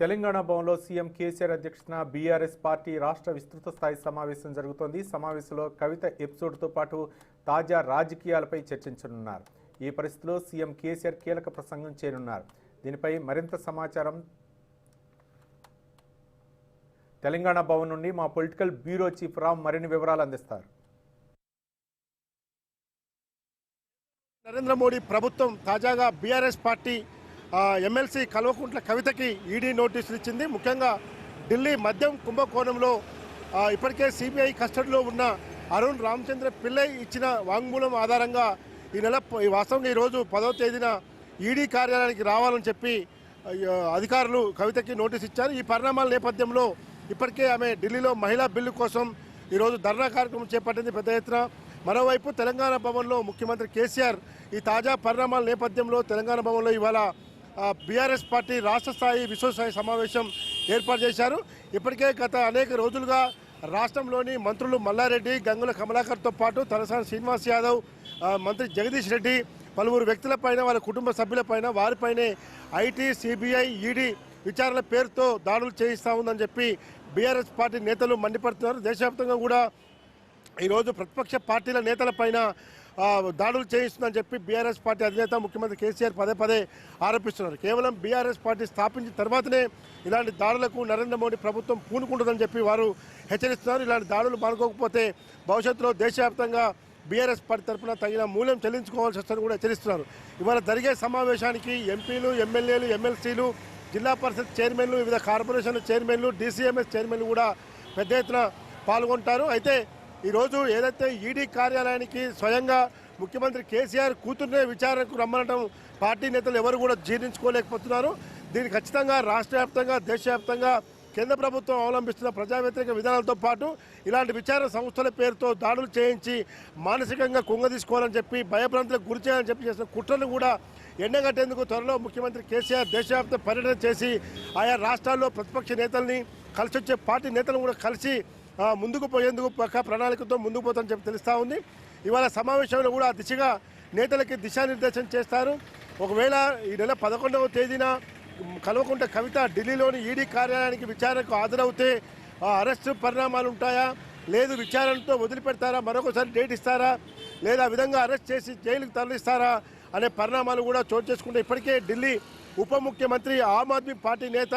తెలంగాణ భవన్లో సీఎం కేసీఆర్ అధ్యక్షతన BRS party రాష్ట్ర విస్తృత స్థాయి సమావేశం జరుగుతోంది. సమావేశంలో కవిత ఎపిసోడ్తో పాటు తాజా రాజకీయాలపై చర్చించనున్నారు. ఈ పరిస్థితిలో సీఎం కేసీఆర్ కీలక ప్రసంగం చేయనున్నారు దీనిపై మరింత సమాచారం తెలంగాణ భవన్ నుండి మా పొలిటికల్ బ్యూరో చీఫ్ రామ్ మరిన్ని వివరాలు అందిస్తారు. నరేంద్ర మోడీ ప్రభుత్వం తాజాగా బీఆర్ఎస్ పార్టీ ఎమ్మెల్సీ కల్వకుంట్ల కవితకి ఈడీ నోటీసులు ఇచ్చింది. ముఖ్యంగా ఢిల్లీ మద్యం కుంభకోణంలో ఇప్పటికే సిబిఐ కస్టడీలో ఉన్న అరుణ్ రామచంద్ర పిల్లై ఇచ్చిన వాంగ్మూలం ఆధారంగా ఈ నెల ఈ వాస్తవంగా ఈరోజు పదవ తేదీన ఈడీ కార్యాలయానికి రావాలని చెప్పి అధికారులు కవితకి నోటీస్ ఇచ్చారు. ఈ పరిణామాల నేపథ్యంలో ఇప్పటికే ఆమె ఢిల్లీలో మహిళా బిల్లు కోసం ఈరోజు ధర్నా కార్యక్రమం చేపట్టింది పెద్ద ఎత్తున. మరోవైపు తెలంగాణ భవన్లో ముఖ్యమంత్రి కేసీఆర్ ఈ తాజా పరిణామాల నేపథ్యంలో తెలంగాణ భవన్లో ఇవాళ బీఆర్ఎస్ పార్టీ రాష్ట్ర స్థాయి విశ్వస్థాయి సమావేశం ఏర్పాటు చేశారు. ఇప్పటికే గత అనేక రోజులుగా రాష్ట్రంలోని మంత్రులు మల్లారెడ్డి గంగుల కమలాకర్తో పాటు తలసాని శ్రీనివాస్ యాదవ్ మంత్రి జగదీష్ రెడ్డి పలువురు వ్యక్తులపైన వాళ్ళ కుటుంబ సభ్యులపైన వారిపైనే ఐటీ సిబిఐ ఈడీ విచారణ పేరుతో దాడులు చేయిస్తా ఉందని చెప్పి బీఆర్ఎస్ పార్టీ నేతలు మండిపడుతున్నారు. దేశవ్యాప్తంగా కూడా ఈరోజు ప్రతిపక్ష పార్టీల నేతలపైన దాడులు చేయిస్తుందని చెప్పి బీఆర్ఎస్ పార్టీ అధినేత ముఖ్యమంత్రి కేసీఆర్ పదే పదే ఆరోపిస్తున్నారు. కేవలం బీఆర్ఎస్ పార్టీ స్థాపించిన తర్వాతనే ఇలాంటి దాడులకు నరేంద్ర మోడీ ప్రభుత్వం పూనుకుంటుందని చెప్పి వారు హెచ్చరిస్తున్నారు. ఇలాంటి దాడులు మానుకోకపోతే భవిష్యత్తులో దేశవ్యాప్తంగా బీఆర్ఎస్ పార్టీ తరఫున తగిన మూల్యం చెల్లించుకోవాల్సి వస్తుందని కూడా హెచ్చరిస్తున్నారు. ఇవాళ జరిగే సమావేశానికి ఎంపీలు ఎమ్మెల్యేలు ఎమ్మెల్సీలు జిల్లా పరిషత్ చైర్మన్లు వివిధ కార్పొరేషన్ల చైర్మన్లు డీసీఎంఎస్ చైర్మన్లు కూడా పెద్ద ఎత్తున పాల్గొంటారు. అయితే ఈరోజు ఏదైతే ఈడీ కార్యాలయానికి స్వయంగా ముఖ్యమంత్రి కేసీఆర్ కూతురునే విచారణకు రమ్మనడం పార్టీ నేతలు ఎవరు కూడా జీర్ణించుకోలేకపోతున్నారు. దీన్ని ఖచ్చితంగా రాష్ట్ర వ్యాప్తంగా దేశవ్యాప్తంగా కేంద్ర ప్రభుత్వం అవలంబిస్తున్న ప్రజా వ్యతిరేక విధానాలతో పాటు ఇలాంటి విచారణ సంస్థల పేరుతో దాడులు చేయించి మానసికంగా కుంగదీసుకోవాలని చెప్పి భయభ్రాంతులకు గురి చేయాలని చెప్పి చేసిన కుట్రను కూడా ఎండగట్టేందుకు త్వరలో ముఖ్యమంత్రి కేసీఆర్ దేశవ్యాప్త పర్యటన చేసి ఆయా రాష్ట్రాల్లో ప్రతిపక్ష నేతల్ని కలిసి వచ్చే పార్టీ నేతలను కూడా కలిసి ముందుకు పోయేందుకు పక్క ప్రణాళికతో ముందుకు పోతామని చెప్పి తెలుస్తూ ఉంది. ఇవాళ సమావేశంలో కూడా దిశగా నేతలకి దిశానిర్దేశం చేస్తారు. ఒకవేళ ఈ నెల పదకొండవ తేదీన కల్వకుంట కవిత ఢిల్లీలోని ఈడీ కార్యాలయానికి విచారణకు హాజరవుతే ఆ అరెస్టు పరిణామాలు ఉంటాయా? లేదు విచారణతో వదిలిపెడతారా? మరొకసారి డేట్ ఇస్తారా? లేదా విధంగా అరెస్ట్ చేసి జైలుకు తరలిస్తారా? అనే పరిణామాలు కూడా చోటు చేసుకుంటే ఇప్పటికే ఢిల్లీ ఉప ముఖ్యమంత్రి ఆమ్ ఆద్మీ పార్టీ నేత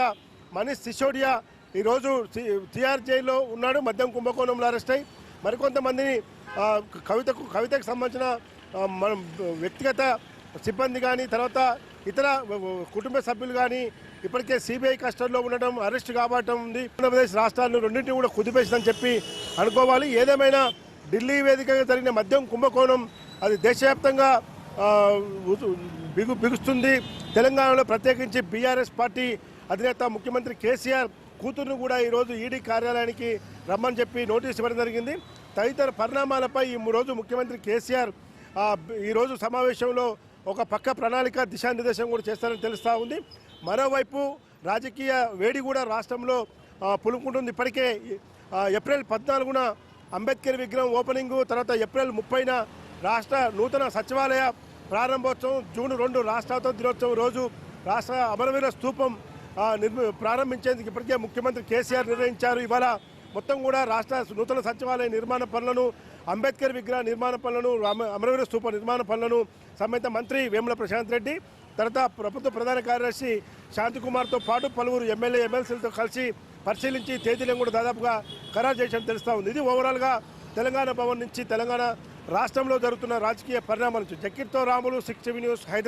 మనీష్ సిసోడియా ఈరోజు తిహార్ జైల్లో ఉన్నాడు మద్యం కుంభకోణంలో అరెస్ట్ అయ్యి మరికొంతమందిని కవితకు కవితకు సంబంధించిన మనం వ్యక్తిగత సిబ్బంది కానీ తర్వాత ఇతర కుటుంబ సభ్యులు కానీ ఇప్పటికే సిబిఐ కస్టడీలో ఉండటం అరెస్ట్ కాబట్టం ఉంది. ఆంధ్రప్రదేశ్ రాష్ట్రాలను రెండింటిని కూడా కుదిపేసిందని చెప్పి అనుకోవాలి. ఏదేమైనా ఢిల్లీ వేదికగా జరిగిన మద్యం కుంభకోణం అది దేశవ్యాప్తంగా బిగు బిగుస్తుంది. తెలంగాణలో ప్రత్యేకించి బీఆర్ఎస్ పార్టీ అధినేత ముఖ్యమంత్రి కేసీఆర్ కూతురును కూడా ఈరోజు ఈడీ కార్యాలయానికి రమ్మని చెప్పి నోటీస్ ఇవ్వడం జరిగింది. తదితర పరిణామాలపై ఈ రోజు ముఖ్యమంత్రి కేసీఆర్ ఈరోజు సమావేశంలో ఒక పక్క ప్రణాళిక దిశానిర్దేశం కూడా చేస్తారని తెలుస్తూ ఉంది. మరోవైపు రాజకీయ వేడి కూడా రాష్ట్రంలో పులుముకుంటుంది. ఇప్పటికే ఏప్రిల్ పద్నాలుగున అంబేద్కర్ విగ్రహం ఓపెనింగ్ తర్వాత ఏప్రిల్ ముప్పైన రాష్ట్ర నూతన సచివాలయ ప్రారంభోత్సవం జూన్ రెండు రాష్ట్రావత దినోత్సవం రోజు రాష్ట్ర అమరవీర స్థూపం ప్రారంభించేందుకు ఇప్పటికే ముఖ్యమంత్రి కేసీఆర్ నిర్ణయించారు. ఇవాళ మొత్తం కూడా రాష్ట్ర నూతన సచివాలయ నిర్మాణ పనులను అంబేద్కర్ విగ్రహ నిర్మాణ పనులను అమరవీర స్థూప నిర్మాణ పనులను సంబంధిత మంత్రి వేముల ప్రశాంత్ రెడ్డి తర్వాత ప్రభుత్వ ప్రధాన కార్యదర్శి శాంతికుమార్తో పాటు పలువురు ఎమ్మెల్యే ఎమ్మెల్సీలతో కలిసి పరిశీలించి తేదీలను కూడా దాదాపుగా ఖరారు చేసినట్టు తెలుస్తూ ఉంది. ఇది ఓవరాల్గా తెలంగాణ భవన్ నుంచి తెలంగాణ రాష్ట్రంలో జరుగుతున్న రాజకీయ పరిణామాల నుంచి. జక్కిర్తో రాములు సిక్స్ న్యూస్ హైదరాబాద్.